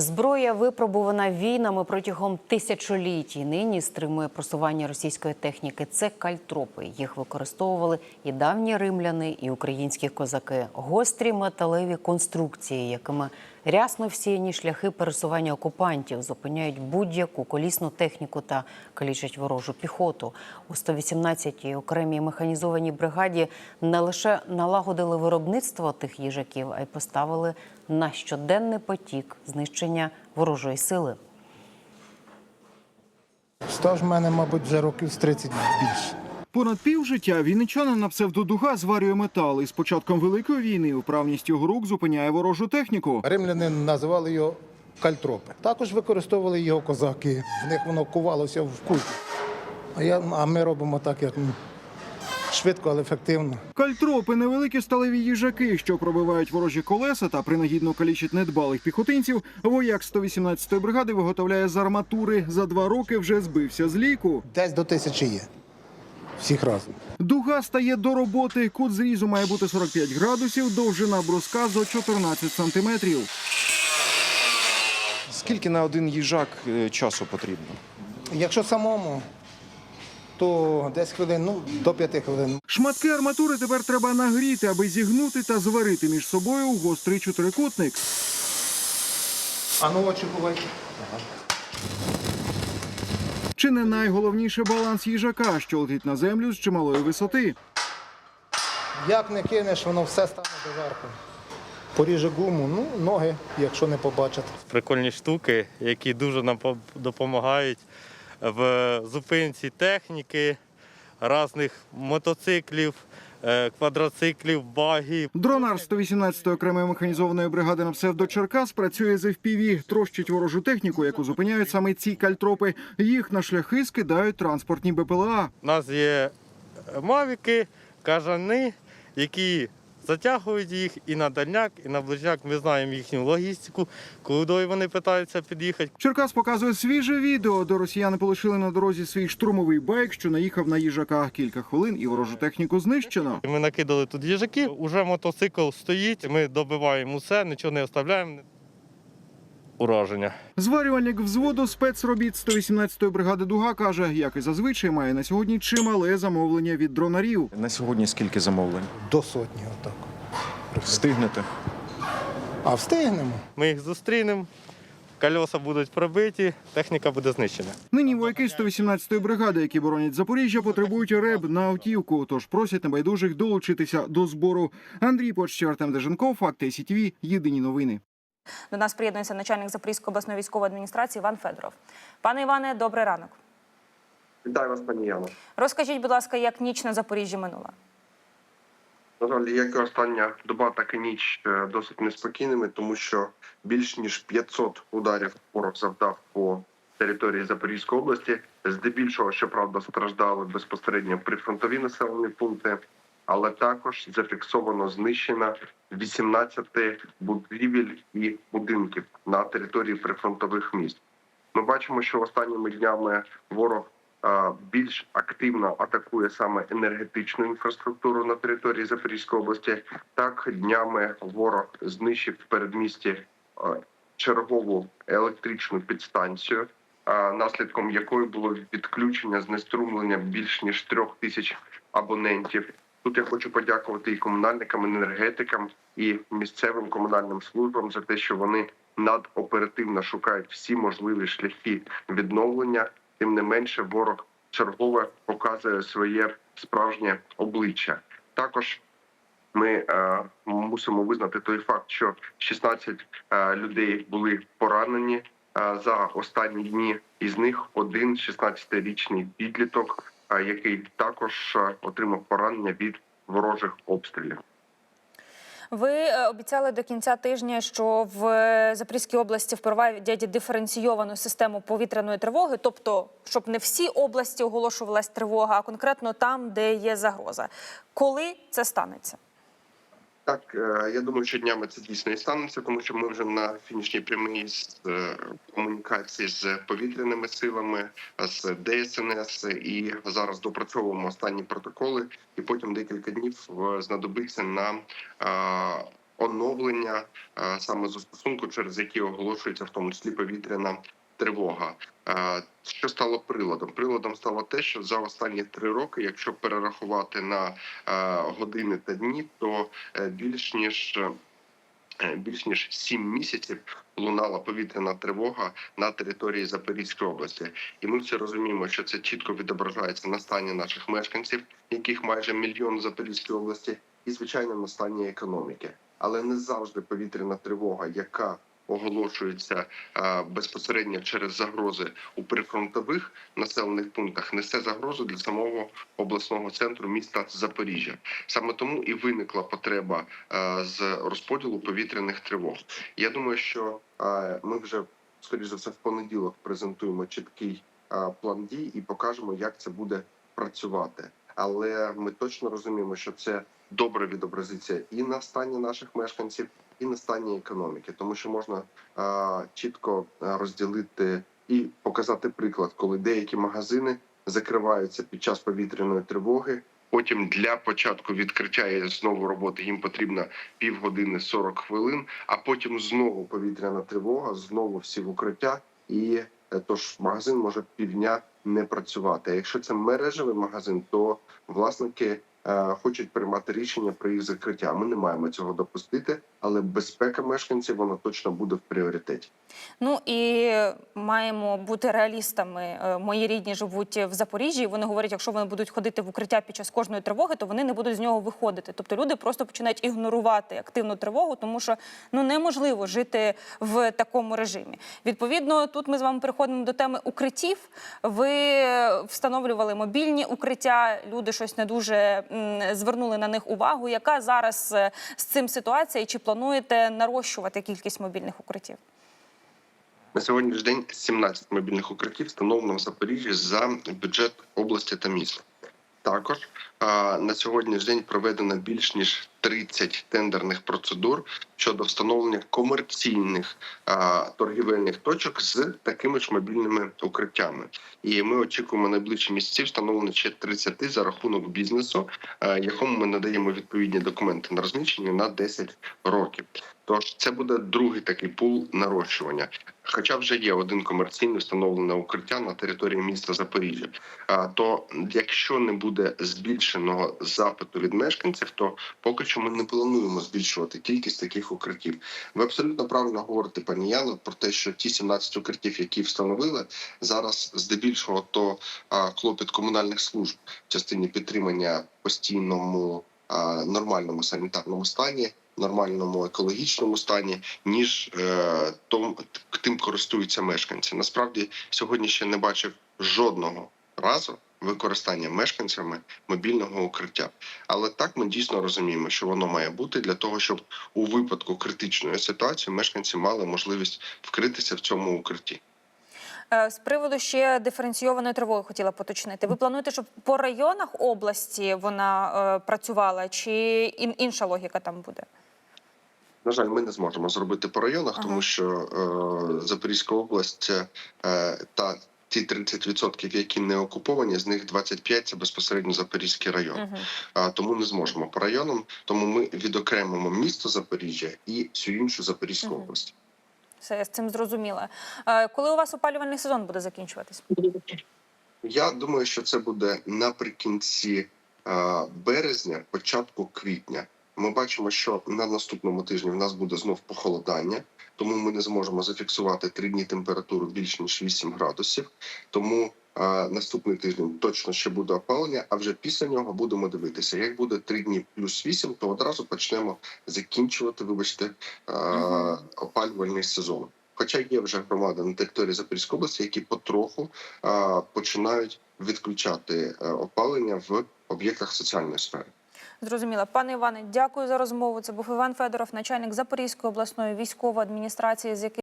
Зброя випробувана війнами протягом тисячоліть і нині стримує просування російської техніки. Це кальтропи. Їх використовували і давні римляни, і українські козаки. Гострі металеві конструкції, якими рясно всіяні шляхи пересування окупантів, зупиняють будь-яку колісну техніку та калічать ворожу піхоту. У 118-й окремій механізованій бригаді не лише налагодили виробництво тих їжаків, а й поставили на щоденний потік знищення ворожої сили. Стаж в мене, мабуть, вже років з 30 більше. Понад півжиття вінничанин на псевдодуга зварює метал і з початком великої війни вправність його рук зупиняє ворожу техніку. Римляни називали його кальтропи. Також використовували його козаки. В них воно кувалося в кульку. А, я, а ми робимо так, як ну, швидко, але ефективно. Кальтропи невеликі сталеві їжаки, що пробивають ворожі колеса та принагідно калічать недбалих піхотинців. Вояк 118-ї бригади виготовляє з арматури. За два роки вже збився з ліку. Десь до тисячі є. Всіх разом. Дуга стає до роботи. Кут зрізу має бути 45 градусів, довжина бруска зо 14 сантиметрів. Скільки на один їжак е, часу потрібно? Якщо самому, то десь хвилин, ну, до п'яти хвилин. Шматки арматури тепер треба нагріти, аби зігнути та зварити між собою гострий чотирикутник. А ну очі бувайте. Чи не найголовніше баланс їжака, що летить на землю з чималої висоти. Як не кинеш, воно все стане доверху. Поріже гуму, ну, ноги, якщо не побачать. прикольні штуки, які дуже нам допомагають в зупинці техніки, різних мотоциклів, квадроциклів, багів. Дронар 118-ї окремої механізованої бригади на псевдо Черкас працює з FPV, трощить ворожу техніку, яку зупиняють саме ці кальтропи. Їх на шляхи скидають транспортні БПЛА. У нас є мавіки, кажани, які затягують їх і на дальняк, і на ближняк. Ми знаємо їхню логістику, куди вони питаються під'їхати. Черкас показує свіже відео, де росіяни полишили на дорозі свій штурмовий байк, що наїхав на їжака. Кілька хвилин і ворожу техніку знищено. Ми накидали тут їжаків, уже мотоцикл стоїть, ми добиваємо усе, нічого не оставляємо. Ураження. Зварювальник взводу спецробіт 118-ї бригади Дуга каже, як і зазвичай має на сьогодні чимале замовлення від дронарів. На сьогодні скільки замовлень? До сотні отак. Встигнете? А встигнемо. Ми їх зустрінемо, кольоса будуть пробиті, техніка буде знищена. Нині вояки 118-ї бригади, які боронять Запоріжжя, потребують реб на автівку, тож просять небайдужих долучитися до збору. Андрій Почтєв, Артем Деженков, Факти СІТВ, Єдині новини. До нас приєднується начальник Запорізької обласної військової адміністрації Іван Федоров. Пане Іване, добрий ранок. Вітаю вас, пані Яно. Розкажіть, будь ласка, як ніч на Запоріжжі минула? На жаль, як і остання доба, так і ніч е, досить неспокійними, тому що більш ніж 500 ударів ворог завдав по території Запорізької області. Здебільшого, щоправда, страждали безпосередньо прифронтові населені пункти, але також зафіксовано знищено 18 будівель і будинків на території прифронтових міст. Ми бачимо, що останніми днями ворог більш активно атакує саме енергетичну інфраструктуру на території Запорізької області. Так днями ворог знищив в передмісті чергову електричну підстанцію, наслідком якої було відключення знеструмлення більш ніж трьох тисяч абонентів. Тут я хочу подякувати і комунальникам, і енергетикам, і місцевим комунальним службам за те, що вони надоперативно шукають всі можливі шляхи відновлення. Тим не менше, ворог чергове показує своє справжнє обличчя. Також ми е, мусимо визнати той факт, що 16 е, людей були поранені е, за останні дні. Із них один 16-річний підліток, е, який також е, отримав поранення від ворожих обстрілів. Ви е, обіцяли до кінця тижня, що в е, Запорізькій області впровадять диференційовану систему повітряної тривоги, тобто, щоб не всі області оголошувалась тривога, а конкретно там, де є загроза. Коли це станеться? Так, е, я думаю, що днями це дійсно і станеться, тому що ми вже на фінішній прямій з е, комунікації з повітряними силами, з ДСНС, і зараз допрацьовуємо останні протоколи. І потім декілька днів е, знадобиться на е, оновлення е, саме застосунку, через який оголошується в тому числі повітряна тривога. Що стало приладом? Приладом стало те, що за останні три роки, якщо перерахувати на години та дні, то е, більш ніж е, більш ніж сім місяців лунала повітряна тривога на території Запорізької області, і ми всі розуміємо, що це чітко відображається на стані наших мешканців, яких майже мільйон в Запорізькій області, і звичайно на стані економіки. Але не завжди повітряна тривога, яка оголошується безпосередньо через загрози у прифронтових населених пунктах, несе загрозу для самого обласного центру міста Запоріжжя. Саме тому і виникла потреба з розподілу повітряних тривог. Я думаю, що ми вже скоріш за все в понеділок презентуємо чіткий план дій і покажемо, як це буде працювати. Але ми точно розуміємо, що це добре відобразиться і на стані наших мешканців, і на стані економіки, тому що можна е, чітко розділити і показати приклад, коли деякі магазини закриваються під час повітряної тривоги. Потім для початку відкриття і знову роботи їм потрібно півгодини 40 хвилин, а потім знову повітряна тривога, знову всі в укриття, і е, тож магазин може півдня не працювати. Якщо це мережевий магазин, то власники е, хочуть приймати рішення про їх закриття. Ми не маємо цього допустити, але безпека мешканців вона точно буде в пріоритеті. Ну і маємо бути реалістами. Е, Мої рідні живуть в Запоріжжі. і Вони говорять, якщо вони будуть ходити в укриття під час кожної тривоги, то вони не будуть з нього виходити. Тобто люди просто починають ігнорувати активну тривогу, тому що ну неможливо жити в такому режимі. Відповідно, тут ми з вами переходимо до теми укриттів. Ви встановлювали мобільні укриття. Люди щось не дуже звернули на них увагу. Яка зараз е, з цим ситуація? І чи плануєте нарощувати кількість мобільних укриттів? На сьогоднішній день 17 мобільних укриттів встановлено в Запоріжжі за бюджет області та міста. Також на сьогоднішній день проведено більш ніж 30 тендерних процедур щодо встановлення комерційних торгівельних точок з такими ж мобільними укриттями. І ми очікуємо найближчі місяці встановлення ще 30 за рахунок бізнесу, якому ми надаємо відповідні документи на розміщення на 10 років. Тож це буде другий такий пул нарощування. Хоча вже є один комерційне встановлене укриття на території міста Запоріжжя. То якщо не буде збільшеного запиту від мешканців, то поки що ми не плануємо збільшувати кількість таких укриттів. Ви абсолютно правильно говорите, пані Яно, про те, що ті 17 укриттів, які встановили зараз, здебільшого, то клопіт комунальних служб в частині підтримання постійному нормальному санітарному стані. Нормальному екологічному стані, ніж е, том, тим користуються мешканці. Насправді сьогодні ще не бачив жодного разу використання мешканцями мобільного укриття. Але так ми дійсно розуміємо, що воно має бути для того, щоб у випадку критичної ситуації мешканці мали можливість вкритися в цьому укритті. Е, З приводу ще диференційованої тривоги хотіла поточнити. Ви плануєте, щоб по районах області вона е, працювала, чи інша логіка там буде? На жаль, ми не зможемо зробити по районах, Ага. тому що е, Запорізька область е, та ті 30%, які не окуповані, з них 25% – це безпосередньо Запорізький район. Угу. А тому не зможемо по районам. Тому ми відокремимо місто Запоріжжя і всю іншу Запорізьку Мгм. область. Все, я з цим зрозуміла. Е, Коли у вас опалювальний сезон буде закінчуватись? Я думаю, що це буде наприкінці е, березня, початку квітня. Ми бачимо, що на наступному тижні в нас буде знов похолодання, тому ми не зможемо зафіксувати три дні температуру більш ніж 8 градусів. Тому наступний тиждень точно ще буде опалення. А вже після нього будемо дивитися. Як буде три дні плюс 8, то одразу почнемо закінчувати, вибачте, е, опалювальний сезон. Хоча є вже громади на території Запорізької області, які потроху а, починають відключати е, опалення в об'єктах соціальної сфери. Зрозуміла. Пане Іване, дякую за розмову. Це був Іван Федоров, начальник Запорізької обласної військової адміністрації, з яким